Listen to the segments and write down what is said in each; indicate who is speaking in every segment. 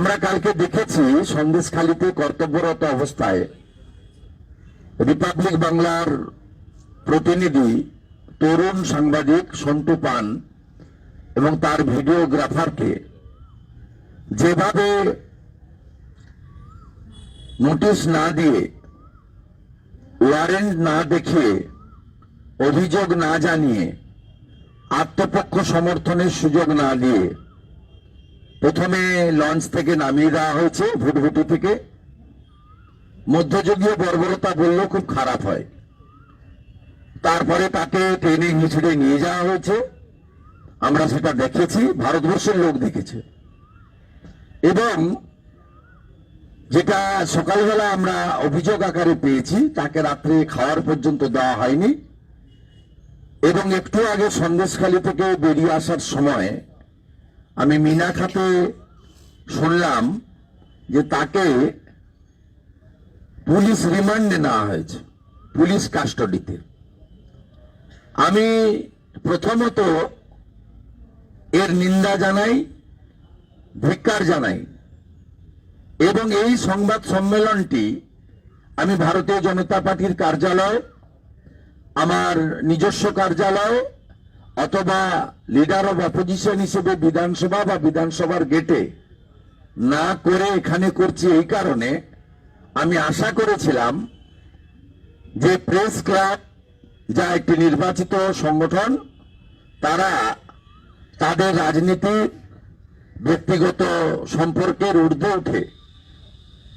Speaker 1: আমরা কালকে দেখেছি সন্দেশখালীতে কর্তব্যরত অবস্থায় রিপাবলিক বাংলার প্রতিনিধি তরুণ সাংবাদিক সন্টু পান এবং তার ভিডিওগ্রাফারকে যেভাবে নোটিশ না দিয়ে ওয়ারেন্ট না দেখিয়ে, অভিযোগ না জানিয়ে, আত্মপক্ষ সমর্থনের সুযোগ না দিয়ে প্রথমে লঞ্চ থেকে নামিয়ে দেওয়া হয়েছে, ভুটভুটি থেকে। মধ্যযুগীয় বর্বরতা বললেও খুব খারাপ হয়। তারপরে তাকে ট্রেনে হিঁচড়ে নিয়ে যাওয়া হয়েছে। আমরা সেটা দেখেছি, ভারতবর্ষের লোক দেখেছে। এবং যেটা সকালবেলা আমরা অভিযোগ আকারে পেয়েছি, তাকে রাত্রে খাওয়ার পর্যন্ত দেওয়া হয়নি। এবং একটু আগে সন্দেশখালী থেকে বেরিয়ে আসার সময় আমি মিনা খাতে শুনলাম যে তাকে পুলিশ রিমান্ডে নেওয়া হয়েছে, পুলিশ কাস্টডিতে। আমি প্রথমত এর নিন্দা জানাই, ধিক্কার জানাই, এবং এই সংবাদ সম্মেলনটি আমি ভারতীয় জনতা পার্টির কার্যালয়, আমার নিজস্ব কার্যালয় অথবা লিডার অব অপোজিশন হিসেবে বিধানসভা বা বিধানসভার গেটে না করে এখানে করছি এই কারণে আমি আশা করেছিলাম যে প্রেস ক্লাব যা একটি নির্বাচিত সংগঠন, তারা তাদের রাজনীতি ব্যক্তিগত সম্পর্কের ঊর্ধ্বে উঠে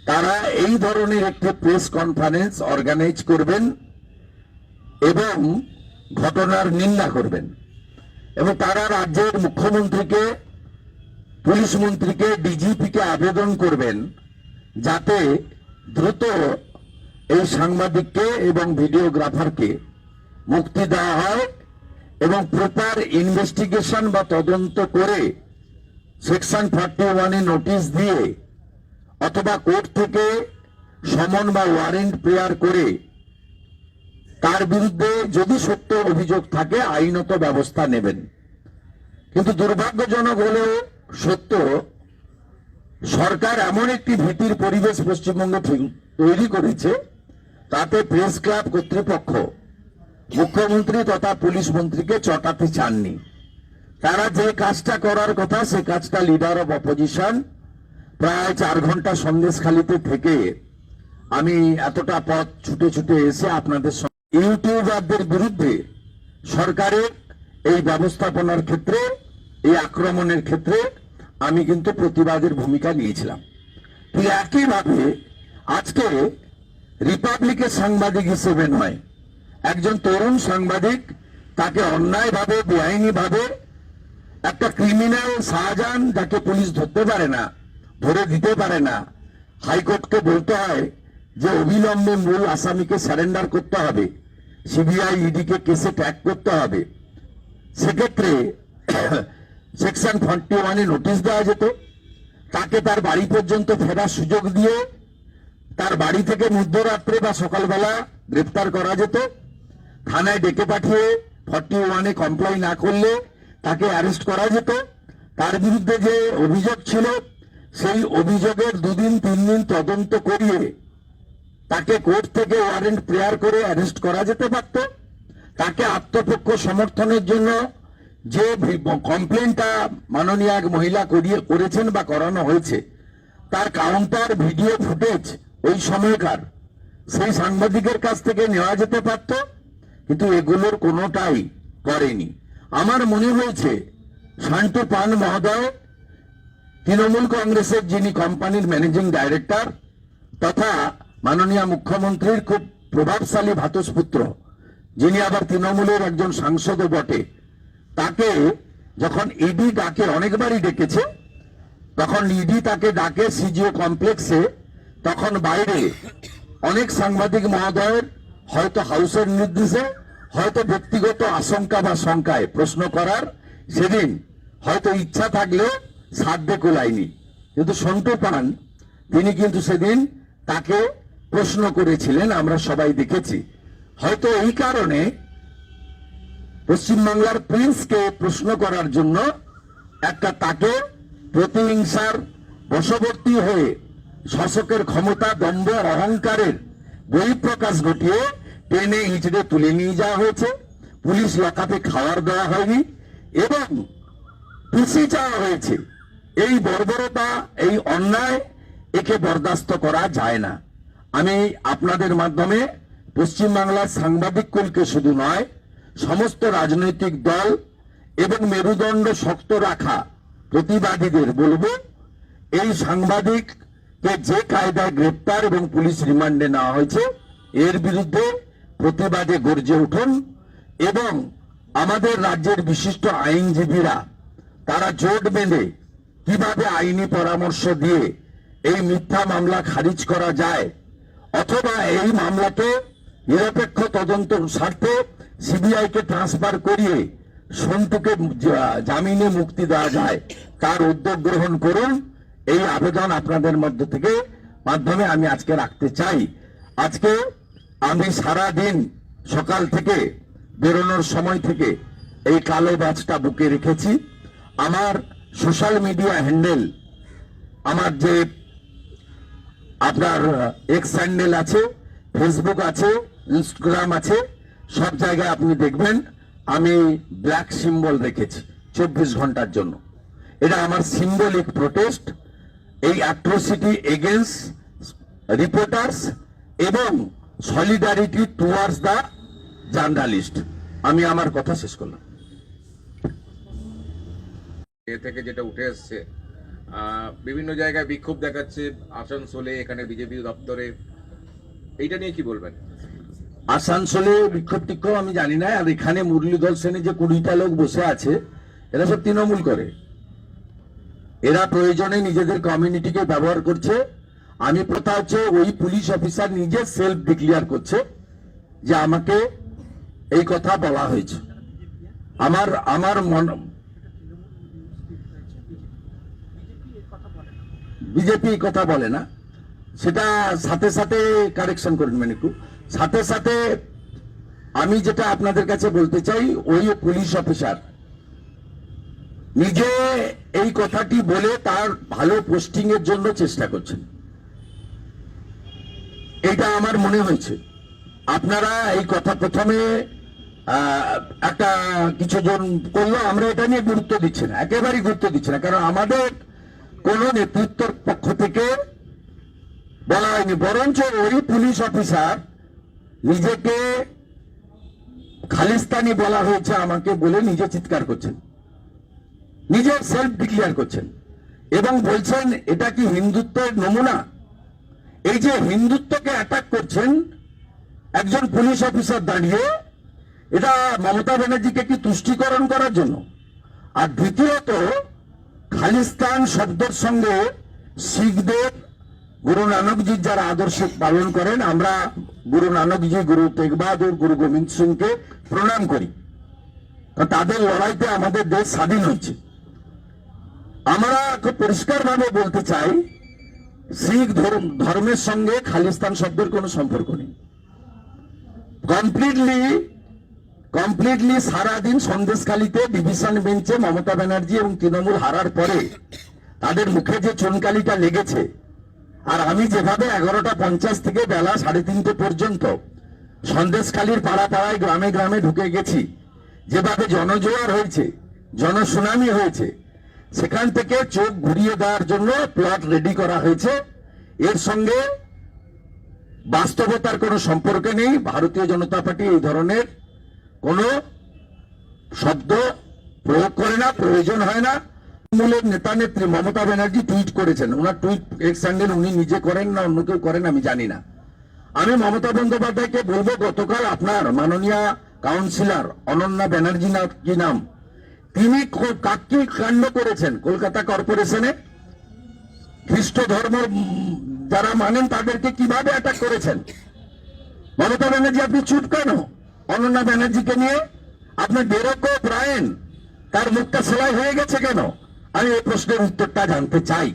Speaker 1: তারা এই ধরনের একটি প্রেস কনফারেন্স অর্গানাইজ করবেন এবং ঘটনার নিন্দা করবেন। এবং তারা রাজ্যের মুখ্যমন্ত্রীকে, পুলিশ মন্ত্রীকে, ডিজিপিকে আবেদন করবেন যাতে দ্রুত এই সাংবাদিককে এবং ভিডিওগ্রাফারকে মুক্তি দেওয়া হয় এবং প্রপার ইনভেস্টিগেশন বা তদন্ত করে সেকশন থার্টি ওয়ানে নোটিশ দিয়ে অথবা কোর্ট থেকে সমন বা ওয়ারেন্ট প্রেয়ার করে তার বিরুদ্ধে যদি সত্য অভিযোগ থাকে, আইনত ব্যবস্থা নেবেন। কিন্তু দুর্ভাগ্যজনক হলেও সত্য, সরকার এমন একটি ভীতির পরিবেশ পশ্চিমবঙ্গে তৈরি করেছে, তাতে প্রেস ক্লাব কর্তৃপক্ষ, মুখ্যমন্ত্রী তথা পুলিশ মন্ত্রীকে চটাতে চাননি। তারা যে কাজটা করার কথা, সে কাজটা লিডার অব অপোজিশন প্রায় চার ঘণ্টা সন্দেশখালিতে থেকে আমি এতটা পথ ছুটে ছুটে এসে আপনাদের ইউটিউবারদের বিরুদ্ধে সরকারের এই ব্যবস্থাপনার ক্ষেত্রে, এই আক্রমণের ক্ষেত্রে আমি কিন্তু প্রতিবাদের ভূমিকা নিয়েছিলাম। ঠিক একইভাবে আজকে রিপাবলিকের সাংবাদিক হিসেবে নয়, একজন তরুণ সাংবাদিক তাকে অন্যায়ভাবে, বেআইনিভাবে একটা ক্রিমিনাল শাহজাহান যাকে পুলিশ ধরতে পারে না, ধরে দিতে পারে না, হাইকোর্টকে বলতে হয় যে অবিলম্বে মূল আসামিকে স্যারেন্ডার করতে হবে। সিবিআই ইডিকে কেসে ট্যাগ করতে হবে। সেক্ষেত্রে সেকশন ফর্টি ওয়ানে নোটিশ দেওয়া যেত। তাকে তার বাড়ি পর্যন্ত ফেরার সুযোগ দিয়ে তার বাড়ি থেকে মধ্যরাত্রে বা সকালবেলা গ্রেফতার করা যেত। থানায় ডেকে পাঠিয়ে ফর্টি ওয়ানে কমপ্লাই না করলে তাকে অ্যারেস্ট করা যেত। তার বিরুদ্ধে যে অভিযোগ ছিল, সেই অভিযোগের দুদিন তিন দিন তদন্ত করিয়ে তাকে কোর্ট থেকে ওয়ারেন্ট প্রেয়ার করে অ্যারেস্ট করা যেতে পারত। তাকে আত্মপক্ষ সমর্থনের জন্য যে কমপ্লেনটা মাননীয় এক মহিলা করিয়ে করেছেন বা করানো হয়েছে, তার কাউন্টার ভিডিও ফুটেজ ওই সময়কার, সেই সাংবাদিকের কাছ থেকে নেওয়া যেতে পারত, কিন্তু এগুলোর কোনোটাই করেনি। আমার মনে হয়েছে, শান্ত পান মহোদয়, তৃণমূল কংগ্রেসের যিনি কোম্পানির ম্যানেজিং ডাইরেক্টর তথা মাননীয় মুখ্যমন্ত্রীর খুব প্রভাবশালী ভাতসপুত্র যিনি আবার তৃণমূলের একজন সাংসদও বটে, তাকে যখন ইডি ডাকে অনেকবারই ডেকেছে, তখন ইডি তাকে ডাকে সিজিও কমপ্লেক্সে, তখন বাইরে অনেক সাংবাদিক মহোদয়ের হয়তো হাউসের নির্দেশে, হয়তো ব্যক্তিগত আশঙ্কা বা শঙ্কায় প্রশ্ন করার সেদিন হয়তো ইচ্ছা থাকলেও সাধ্যে কোলায়নি। কিন্তু সন্টু পান, তিনি কিন্তু সেদিন তাকে প্রশ্ন করেছিলেন, আমরা সবাই দেখেছি। হয়তো এই কারণে পশ্চিমবাংলার প্রিন্সকে প্রশ্ন করার জন্য একটা তাকে প্রতিহিংসার বশবর্তী হয়ে শাসকের ক্ষমতা দম্ভ অহংকারের বহিঃপ্রকাশ ঘটিয়ে টেনে হিঁচড়ে তুলে নিয়ে যাওয়া হয়েছে। পুলিশ লকাপে খাওয়ার দেওয়া হয়নি এবং পিছিয়ে চাওয়া হয়েছে। এই বর্বরতা, এই অন্যায় একে বরদাস্ত করা যায় না। আমি আপনাদের মাধ্যমে পশ্চিমবাংলার সাংবাদিক কুলকে শুধু নয়, সমস্ত রাজনৈতিক দল এবং মেরুদণ্ড শক্ত রাখা প্রতিবাদীদের বলব, এই সাংবাদিককে যে কায়দায় গ্রেপ্তার এবং পুলিশ রিমান্ডে নেওয়া হয়েছে, এর বিরুদ্ধে প্রতিবাদে গর্জে উঠুন এবং আমাদের রাজ্যের বিশিষ্ট আইনজীবীরা, তারা জোট বেঁধে কীভাবে আইনি পরামর্শ দিয়ে এই মিথ্যা মামলা খারিজ করা যায় অথবা এই মামলাকে নিরপেক্ষ তদন্ত স্বার্থে সিবিআই কে ট্রান্সফার করিয়ে সন্তুকে জামিনে মুক্তি দেওয়া যায়, তার উদ্যোগ গ্রহণ করুন। এই আবেদন আপনাদের মধ্য থেকে মাধ্যমে আমি আজকে রাখতে চাই। আজকে আমি সারা দিন সকাল থেকে বেরোনোর সময় থেকে এই কালো ব্যাচটা বুকে রেখেছি। আমার সোশ্যাল মিডিয়া হ্যান্ডেল, আমার যে আপনার এক্স স্যান্ডেল আছে ফেসবুক আছে ইনস্টাগ্রাম আছে, সব জায়গায় আপনি দেখবেন, আমি ব্ল্যাক সিম্বল রেখেছি চব্বিশ ঘণ্টার জন্য। এটা আমার সিম্বলিক প্রোটেস্ট এই অ্যাট্রোসিটি এগেনস্ট রিপোর্টার্স এবং সলিডারিটি টুয়ার্ডস দ্য জার্নালিস্ট আমি আমার কথা শেষ করলাম।
Speaker 2: এ থেকে যেটা উঠে এসছে বিভিন্ন জায়গায় বিক্ষোভ দেখাচ্ছে, আসানসোলে, এখানে বিজেপি দপ্তরে। এইটা নিয়ে কি বলবেন?
Speaker 1: আসানসোলে বিক্ষোভ টিক্ষোভ আমি জানি না, আর এখানে মুরলীধর সেনে যে কুড়িটা লোক বসে আছে, এরা সব তৃণমূল করে। এরা প্রয়োজনে নিজেদের কমিউনিটিকে ব্যবহার করছে। আমি প্রথা হচ্ছে, ওই পুলিশ অফিসার নিজে সেলফ ডিক্লিয়ার করছে যে আমাকে এই কথা বলা হয়েছে। আমার আমার মন বিজেপি কথা বলে না। সেটা সাথে সাথে কারেকশন করবেন একটু সাথে সাথে আমি যেটা আপনাদের কাছে বলতে চাই, ওই পুলিশ অফিসার নিজে এই কথাটি বলে তার ভালো পোস্টিং এর জন্য চেষ্টা করছেন। এটা আমার মনে হয়েছে। আপনারা এই কথা প্রথমে একটা কিছু জন করল, আমরা এটা নিয়ে গুরুত্ব দিচ্ছি না। একেবারেই গুরুত্ব দিচ্ছি না। কারণ আমাদের কোন নেতৃত্বর পক্ষ থেকে বলা হয়নি, বরঞ্চ ওই পুলিশ অফিসার নিজেকে খালিস্তানি বলা হয়েছে, আমাকে বলে নিজে চিৎকার করছেন। নিজের সেলফ ডিক্লিয়ার করছেন। এবং বলছেন, এটা কি হিন্দুত্বের নমুনা? এই যে হিন্দুত্বকে অ্যাটাক করছেন, একজন পুলিশ অফিসার দাঁড়িয়ে, এটা মমতা ব্যানার্জিকে কি তুষ্টিকরণ করার জন্য? আর দ্বিতীয়ত খালিস্তান শব্দের সঙ্গে শিখদের গুরু নানকজির যারা আদর্শ পালন করেন, আমরা গুরু নানকজি, গুরু তেগ বাহাদুর গুরু গোবিন্দ সিংকে প্রণাম করি। তাদের লড়াইতে আমাদের দেশ স্বাধীন হয়েছে। আমরা খুব পরিষ্কারভাবে বলতে চাই, শিখ ধর্ম ধর্মের সঙ্গে খালিস্তান শব্দের কোনো সম্পর্ক নেই। কমপ্লিটলি কমপ্লিটলি সারাদিন সন্দেশখালিতে ডিভিশন বেঞ্চে মমতা ব্যানার্জি এবং তৃণমূল হারার পরে তাদের মুখে যে চনকালিটা লেগেছে। আর আমি যেভাবে এগারোটা পঞ্চাশ থেকে বেলা সাড়ে তিনটে পর্যন্ত সন্দেশখালির পাড়া পাড়ায় গ্রামে গ্রামে ঢুকে গেছি, যেভাবে জনজোয়ার হয়েছে, জনসুনামি হয়েছে, সেখান থেকে চোখ ঘুরিয়ে দেওয়ার জন্য প্লট রেডি করা হয়েছে। এর সঙ্গে বাস্তবতার কোনো সম্পর্ক নেই। ভারতীয় জনতা পার্টি এই ধরনের কোনো শব্দ প্রয়োগ করে না, প্রয়োজন হয় না। তৃণমূলের নেতা নেত্রী মমতা ব্যানার্জি টুইট করেছেন। ওনার টুইট এক্স হ্যান্ডেল উনি নিজে করেন না, অন্য কেউ করেন, আমি জানি না। আমি মমতা বন্দ্যোপাধ্যায়কে বলব, গতকাল আপনার মাননীয় কাউন্সিলর অনন্যা ব্যানার্জি কি নাম? তিনি কাকে কাণ্ড করেছেন কলকাতা কর্পোরেশনে। খ্রিস্ট ধর্ম যারা মানেন তাদেরকে কীভাবে অ্যাটাক করেছেন? মমতা ব্যানার্জি, আপনি চুপ কেন? অনন্যা ব্যানার্জিকে নিয়ে আপনার বেরোক ব্রায়েন তার মুখটা সেলাই হয়ে গেছে কেন? আমি এই প্রশ্নের উত্তরটা জানতে চাই।